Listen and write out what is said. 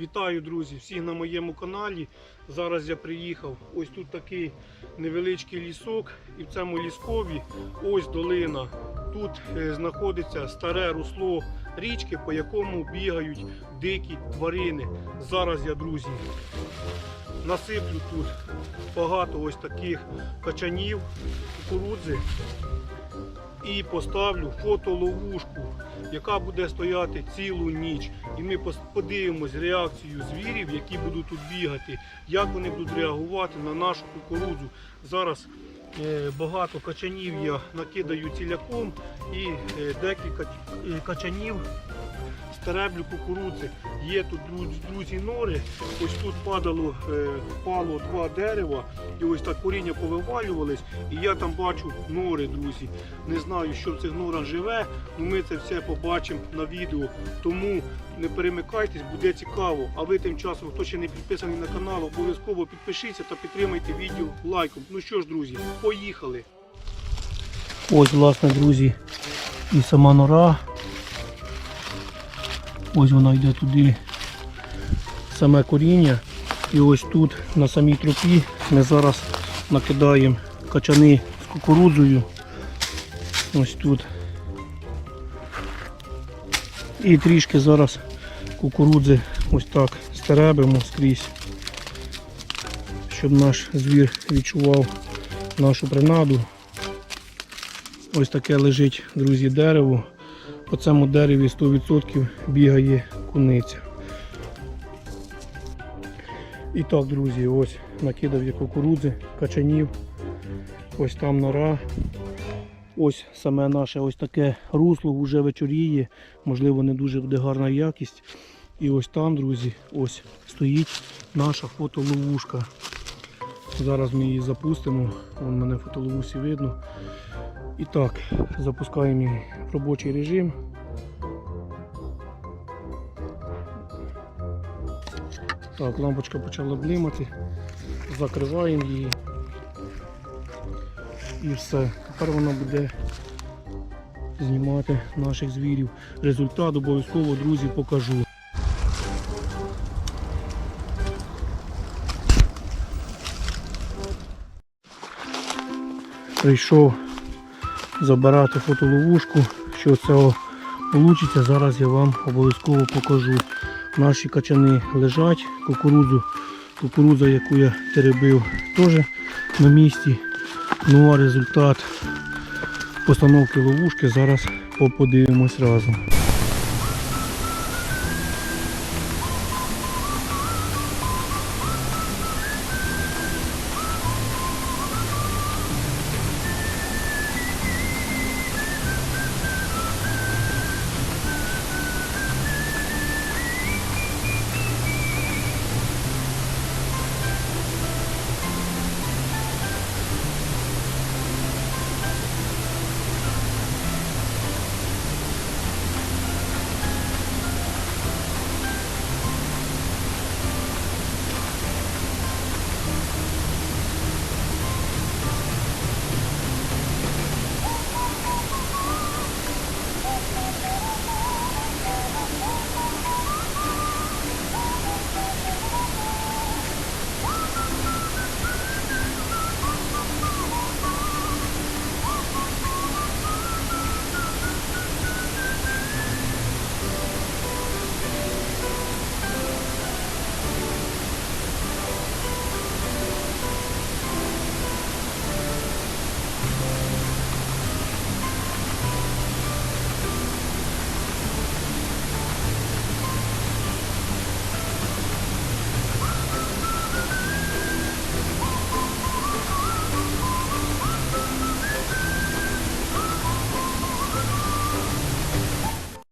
Вітаю, друзі, всіх на моєму каналі. Зараз я приїхав. Ось тут такий невеличкий лісок, і в цьому ліскові ось долина. Тут е, знаходиться старе русло річки, по якому бігають дикі тварини. Зараз я, друзі, насиплю тут багато ось таких качанів, кукурудзи і поставлю фотоловушку, яка буде стояти цілу ніч. І ми подивимось реакцію звірів, які будуть тут бігати, як вони будуть реагувати на нашу кукурудзу. Зараз е, багато качанів я накидаю ціляком і е, декілька е, качанів стереблю кукурудзи. Є тут друзі, нори. Ось тут падало, е, впало два дерева, і ось так коріння повивалювались. І я там бачу нори, друзі. Не знаю, що в цих норах живе, але ми це все побачимо на відео. Тому не перемикайтесь, буде цікаво. А ви тим часом, хто ще не підписаний на канал, обов'язково підпишіться та підтримайте відео лайком. Ну що ж, друзі, поїхали. Ось, власне, друзі, і сама нора. Ось вона йде туди, саме коріння. І ось тут на самій тропі ми зараз накидаємо качани з кукурудзою. Ось тут. І трішки зараз кукурудзи ось так стеребимо скрізь, щоб наш звір відчував нашу принаду. Ось таке лежить, друзі, дерево. По цьому дереві 100% бігає куниця. І так, друзі, ось накидав я кукурудзи, качанів. Ось там нора. Ось саме наше ось таке русло вже вечоріє. Можливо, не дуже буде гарна якість. І ось там, друзі, ось стоїть наша фотоловушка. Зараз ми її запустимо. Вон мене в фотоловусі видно. І так, запускаємо її в робочий режим. Так, лампочка почала блимати. Закриваємо її. І все. Тепер вона буде знімати наших звірів. Результат обов'язково, друзі, покажу. Прийшов забирати фотоловушку. Що це вийде, зараз я вам обов'язково покажу. Наші качани лежать, кукурудзу, кукурудза, яку я теребив, теж на місці. Ну а результат постановки ловушки зараз подивимось разом.